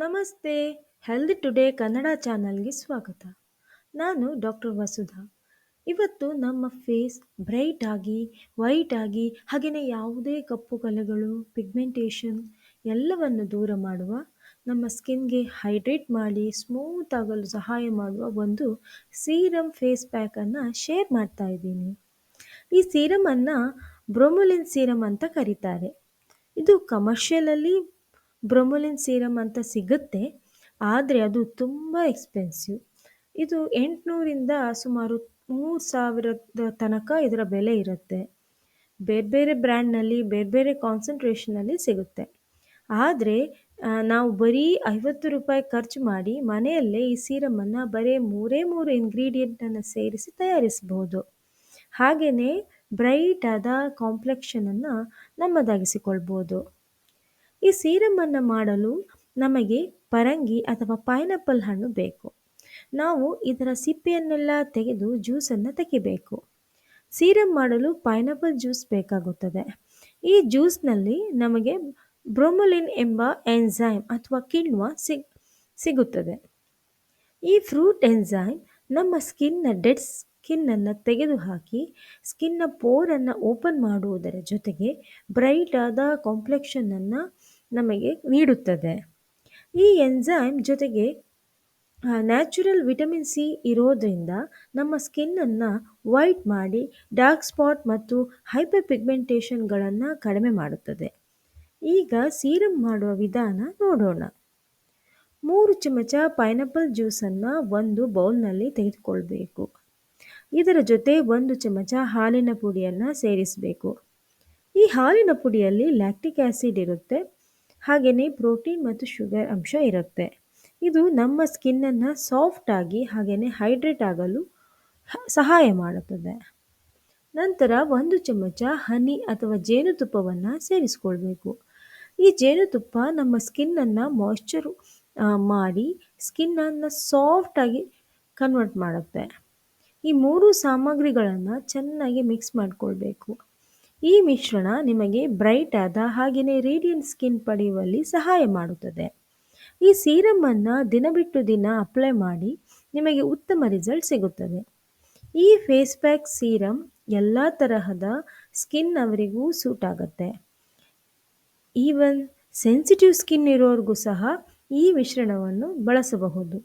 ನಮಸ್ತೆ. Healthy today Kannada ಚಾನಲ್ಗೆ ಸ್ವಾಗತ. ನಾನು ಡಾಕ್ಟರ್ ವಸುಧಾ. ಇವತ್ತು ನಮ್ಮ ಫೇಸ್ ಬ್ರೈಟ್ ಆಗಿ, ವೈಟ್ ಆಗಿ ಹಾಗೆಯೇ ಯಾವುದೇ ಕಪ್ಪು ಕಲೆಗಳು, ಪಿಗ್ಮೆಂಟೇಷನ್ ಎಲ್ಲವನ್ನು ದೂರ ಮಾಡುವ, ನಮ್ಮ ಸ್ಕಿನ್ಗೆ ಹೈಡ್ರೇಟ್ ಮಾಡಿ, ಸ್ಮೂತ್ ಆಗಲು ಸಹಾಯ ಮಾಡುವ ಒಂದು ಸೀರಮ್ ಫೇಸ್ ಪ್ಯಾಕನ್ನು ಶೇರ್ ಮಾಡ್ತಾ ಇದ್ದೀನಿ. ಈ ಸೀರಮನ್ನು ಬ್ರೊಮೊಲಿನ್ ಸೀರಮ್ ಅಂತ ಕರೀತಾರೆ. ಇದು ಕಮರ್ಷಿಯಲಲ್ಲಿ ಬ್ರೊಮೊಲಿನ್ ಸೀರಮ್ ಅಂತ ಸಿಗುತ್ತೆ, ಆದರೆ ಅದು ತುಂಬ ಎಕ್ಸ್ಪೆನ್ಸಿವ್ ಇದು ಎಂಟುನೂರಿಂದ ಸುಮಾರು ಮೂರು ಸಾವಿರದ ತನಕ ಇದರ ಬೆಲೆ ಇರುತ್ತೆ. ಬೇರೆ ಬೇರೆ ಬ್ರ್ಯಾಂಡ್ನಲ್ಲಿ, ಬೇರೆ ಬೇರೆ ಕಾನ್ಸಂಟ್ರೇಷನಲ್ಲಿ ಸಿಗುತ್ತೆ. ಆದರೆ ನಾವು ಬರೀ ಐವತ್ತು ರೂಪಾಯಿ ಖರ್ಚು ಮಾಡಿ ಮನೆಯಲ್ಲೇ ಈ ಸೀರಮನ್ನು ಬರೀ ಮೂರೇ ಮೂರು ಇಂಗ್ರೀಡಿಯೆಂಟನ್ನು ಸೇರಿಸಿ ತಯಾರಿಸಬಹುದು ಹಾಗೆಯೇ ಬ್ರೈಟ್ ಆದ ಕಾಂಪ್ಲೆಕ್ಷನನ್ನು ನಮ್ಮದಾಗಿಸಿಕೊಳ್ಬೋದು. ಈ ಸೀರಮನ್ನು ಮಾಡಲು ನಮಗೆ ಪರಂಗಿ ಅಥವಾ ಪೈನಾಪಲ್ ಹಣ್ಣು ಬೇಕು. ನಾವು ಇದರ ಸಿಪ್ಪೆಯನ್ನೆಲ್ಲ ತೆಗೆದು ಜ್ಯೂಸನ್ನು ತೆಗಿಬೇಕು. ಸೀರಮ್ ಮಾಡಲು ಪೈನಾಪಲ್ ಜ್ಯೂಸ್ ಬೇಕಾಗುತ್ತದೆ. ಈ ಜ್ಯೂಸ್ನಲ್ಲಿ ನಮಗೆ ಬ್ರೊಮೊಲಿನ್ ಎಂಬ ಎನ್ಝೈಮ್ ಅಥವಾ ಕಿಣ್ವ ಸಿಗ್ ಸಿಗುತ್ತದೆ. ಈ ಫ್ರೂಟ್ ಎನ್ಝೈಮ್ ನಮ್ಮ ಸ್ಕಿನ್ನ ಡೆಡ್ ಸ್ಕಿನ್ನನ್ನು ತೆಗೆದುಹಾಕಿ ಸ್ಕಿನ್ನ ಪೋರನ್ನು ಓಪನ್ ಮಾಡುವುದರ ಜೊತೆಗೆ ಬ್ರೈಟ್ ಆದ ಕಾಂಪ್ಲೆಕ್ಷನನ್ನು ನಮಗೆ ನೀಡುತ್ತದೆ. ಈ ಎನ್ಝೈಮ್ ಜೊತೆಗೆ ನ್ಯಾಚುರಲ್ ವಿಟಮಿನ್ ಸಿ ಇರೋದರಿಂದ ನಮ್ಮ ಸ್ಕಿನ್ನನ್ನು ವೈಟ್ ಮಾಡಿ ಡಾರ್ಕ್ ಸ್ಪಾಟ್ ಮತ್ತು ಹೈಪರ್ ಪಿಗ್ಮೆಂಟೇಷನ್ಗಳನ್ನು ಕಡಿಮೆ ಮಾಡುತ್ತದೆ. ಈಗ ಸೀರಮ್ ಮಾಡುವ ವಿಧಾನ ನೋಡೋಣ. ಮೂರು ಚಮಚ ಪೈನಾಪಲ್ ಜ್ಯೂಸನ್ನು ಒಂದು ಬೌಲ್ನಲ್ಲಿ ತೆಗೆದುಕೊಳ್ಬೇಕು. ಇದರ ಜೊತೆ ಒಂದು ಚಮಚ ಹಾಲಿನ ಪುಡಿಯನ್ನು ಸೇರಿಸಬೇಕು. ಈ ಹಾಲಿನ ಪುಡಿಯಲ್ಲಿ ಲ್ಯಾಕ್ಟಿಕ್ ಆ್ಯಸಿಡ್ ಇರುತ್ತೆ. ಹಾಗೆಯೇ ಪ್ರೋಟೀನ್ ಮತ್ತು ಶುಗರ್ ಅಂಶ ಇರುತ್ತೆ. ಇದು ನಮ್ಮ ಸ್ಕಿನ್ನನ್ನು ಆಗಿ ಹಾಗೆಯೇ ಹೈಡ್ರೇಟ್ ಆಗಲು ಸಹಾಯ ಮಾಡುತ್ತದೆ. ನಂತರ ಒಂದು ಚಮಚ ಹನಿ ಅಥವಾ ಜೇನುತುಪ್ಪವನ್ನು ಸೇರಿಸ್ಕೊಳ್ಬೇಕು. ಈ ಜೇನುತುಪ್ಪ ನಮ್ಮ ಸ್ಕಿನ್ನನ್ನು ಮಾಯ್ಶ್ಚರ್ ಮಾಡಿ ಸ್ಕಿನ್ನನ್ನು ಸಾಫ್ಟಾಗಿ ಕನ್ವರ್ಟ್ ಮಾಡುತ್ತೆ. ಈ ಮೂರು ಸಾಮಗ್ರಿಗಳನ್ನು ಚೆನ್ನಾಗಿ ಮಿಕ್ಸ್ ಮಾಡಿಕೊಳ್ಬೇಕು. ಈ ಮಿಶ್ರಣ ನಿಮಗೆ ಬ್ರೈಟ್ ಆದ ಹಾಗೆಯೇ ರೇಡಿಯಂಟ್ ಸ್ಕಿನ್ ಪಡೆಯುವಲ್ಲಿ ಸಹಾಯ ಮಾಡುತ್ತದೆ. ಈ ಸೀರಮನ್ನು ದಿನ ಬಿಟ್ಟು ದಿನ ಅಪ್ಲೈ ಮಾಡಿ ನಿಮಗೆ ಉತ್ತಮ ರಿಸಲ್ಟ್ ಸಿಗುತ್ತದೆ. ಈ ಫೇಸ್ ಪ್ಯಾಕ್ ಸೀರಮ್ ಎಲ್ಲ ತರಹದ ಸ್ಕಿನ್ ಅವರಿಗೂ ಸೂಟ್ ಆಗುತ್ತೆ. ಈವನ್ ಸೆನ್ಸಿಟಿವ್ ಸ್ಕಿನ್ ಇರೋರಿಗೂ ಸಹ ಈ ಮಿಶ್ರಣವನ್ನು ಬಳಸಬಹುದು.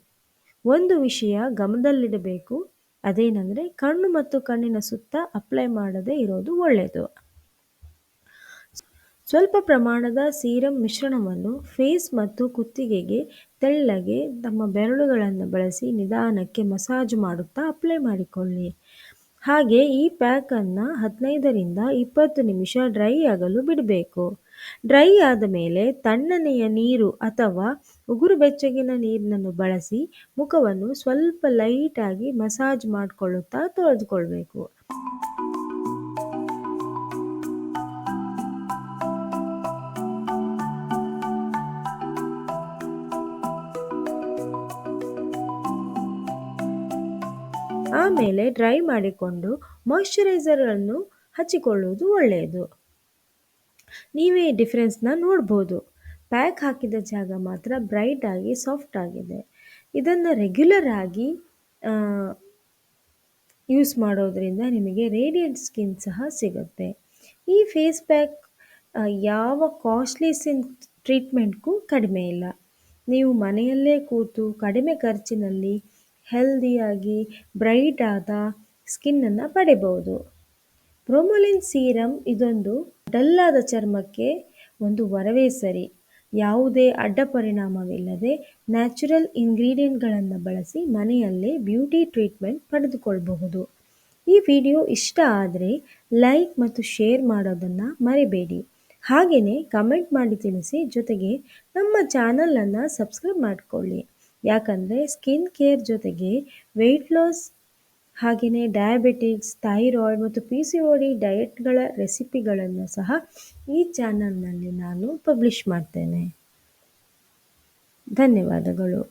ಒಂದು ವಿಷಯ ಗಮನದಲ್ಲಿಡಬೇಕು. ಅದೇನೆಂದರೆ ಕಣ್ಣು ಮತ್ತು ಕಣ್ಣಿನ ಸುತ್ತ ಅಪ್ಲೈ ಮಾಡದೇ ಇರೋದು ಒಳ್ಳೆಯದು ಸ್ವಲ್ಪ ಪ್ರಮಾಣದ ಸೀರಮ್ ಮಿಶ್ರಣವನ್ನು ಫೇಸ್ ಮತ್ತು ಕುತ್ತಿಗೆಗೆ ತೆಳ್ಳಗೆ ತಮ್ಮ ಬೆರಳುಗಳನ್ನು ಬಳಸಿ ನಿಧಾನಕ್ಕೆ ಮಸಾಜ್ ಮಾಡುತ್ತಾ ಅಪ್ಲೈ ಮಾಡಿಕೊಳ್ಳಿ. ಹಾಗೆ ಈ ಪ್ಯಾಕನ್ನು ಹದಿನೈದರಿಂದ ಇಪ್ಪತ್ತು ನಿಮಿಷ ಡ್ರೈ ಆಗಲು ಬಿಡಬೇಕು. ಡ್ರೈ ಆದ ಮೇಲೆ ತಣ್ಣನೆಯ ನೀರು ಅಥವಾ ಉಗುರು ಬೆಚ್ಚಗಿನ ನೀರನ್ನು ಬಳಸಿ ಮುಖವನ್ನು ಸ್ವಲ್ಪ ಲೈಟಾಗಿ ಮಸಾಜ್ ಮಾಡಿಕೊಳ್ಳುತ್ತಾ ತೊಳೆದುಕೊಳ್ಬೇಕು. ಆಮೇಲೆ ಡ್ರೈ ಮಾಡಿಕೊಂಡು ಮಾಯಿಶ್ಚರೈಸರನ್ನು ಹಚ್ಚಿಕೊಳ್ಳುವುದು ಒಳ್ಳೆಯದು. ನೀವೇ ಡಿಫ್ರೆನ್ಸ್ನ ನೋಡ್ಬೋದು. ಪ್ಯಾಕ್ ಹಾಕಿದ ಜಾಗ ಮಾತ್ರ ಬ್ರೈಟ್ ಆಗಿ ಸಾಫ್ಟ್ ಆಗಿದೆ. ಇದನ್ನು ರೆಗ್ಯುಲರ್ ಆಗಿ ಯೂಸ್ ಮಾಡೋದರಿಂದ ನಿಮಗೆ ರೇಡಿಯಂಟ್ ಸ್ಕಿನ್ ಸಹ ಸಿಗುತ್ತೆ. ಈ ಫೇಸ್ ಪ್ಯಾಕ್ ಯಾವ ಕಾಸ್ಟ್ಲಿ ಸಿನ್ ಟ್ರೀಟ್ಮೆಂಟ್ಗೂ ಕಡಿಮೆ ಇಲ್ಲ. ನೀವು ಮನೆಯಲ್ಲೇ ಕೂತು ಕಡಿಮೆ ಖರ್ಚಿನಲ್ಲಿ ಹೆಲ್ದಿಯಾಗಿ, ಬ್ರೈಟ್ ಆದ ಸ್ಕಿನ್ನನ್ನು ಪಡೆಯಬಹುದು. ಪ್ರೊಮೊಲಿನ್ ಸೀರಮ್ ಇದೊಂದು ಡಲ್ಲಾದ ಚರ್ಮಕ್ಕೆ ಒಂದು ವರವೇ ಸರಿ. ಯಾವುದೇ ಅಡ್ಡ ಪರಿಣಾಮವಿಲ್ಲದೆ ನ್ಯಾಚುರಲ್ ಇಂಗ್ರೀಡಿಯೆಂಟ್ಗಳನ್ನು ಬಳಸಿ ಮನೆಯಲ್ಲೇ ಬ್ಯೂಟಿ ಟ್ರೀಟ್ಮೆಂಟ್ ಪಡೆದುಕೊಳ್ಳಬಹುದು. ಈ ವಿಡಿಯೋ ಇಷ್ಟ ಆದರೆ ಲೈಕ್ ಮತ್ತು ಶೇರ್ ಮಾಡೋದನ್ನು ಮರಿಬೇಡಿ. ಹಾಗೆಯೇ ಕಮೆಂಟ್ ಮಾಡಿ ತಿಳಿಸಿ ಜೊತೆಗೆ ನಮ್ಮ ಚಾನಲನ್ನು ಸಬ್ಸ್ಕ್ರೈಬ್ ಮಾಡಿಕೊಳ್ಳಿ. ಯಾಕಂದರೆ ಸ್ಕಿನ್ ಕೇರ್ ಜೊತೆಗೆ ವೆಯ್ಟ್ ಲಾಸ್ ಹಾಗೆಯೇ ಡಯಾಬಿಟಿಕ್ಸ್ ಥೈರಾಯ್ಡ್ ಮತ್ತು ಪಿ ಸಿ ಓ ಡಿ ಡಯಟ್ಗಳ ರೆಸಿಪಿಗಳನ್ನು ಸಹ ಈ ಚಾನಲ್ನಲ್ಲಿ ನಾನು ಪಬ್ಲಿಷ್ ಮಾಡ್ತೇನೆ. ಧನ್ಯವಾದಗಳು.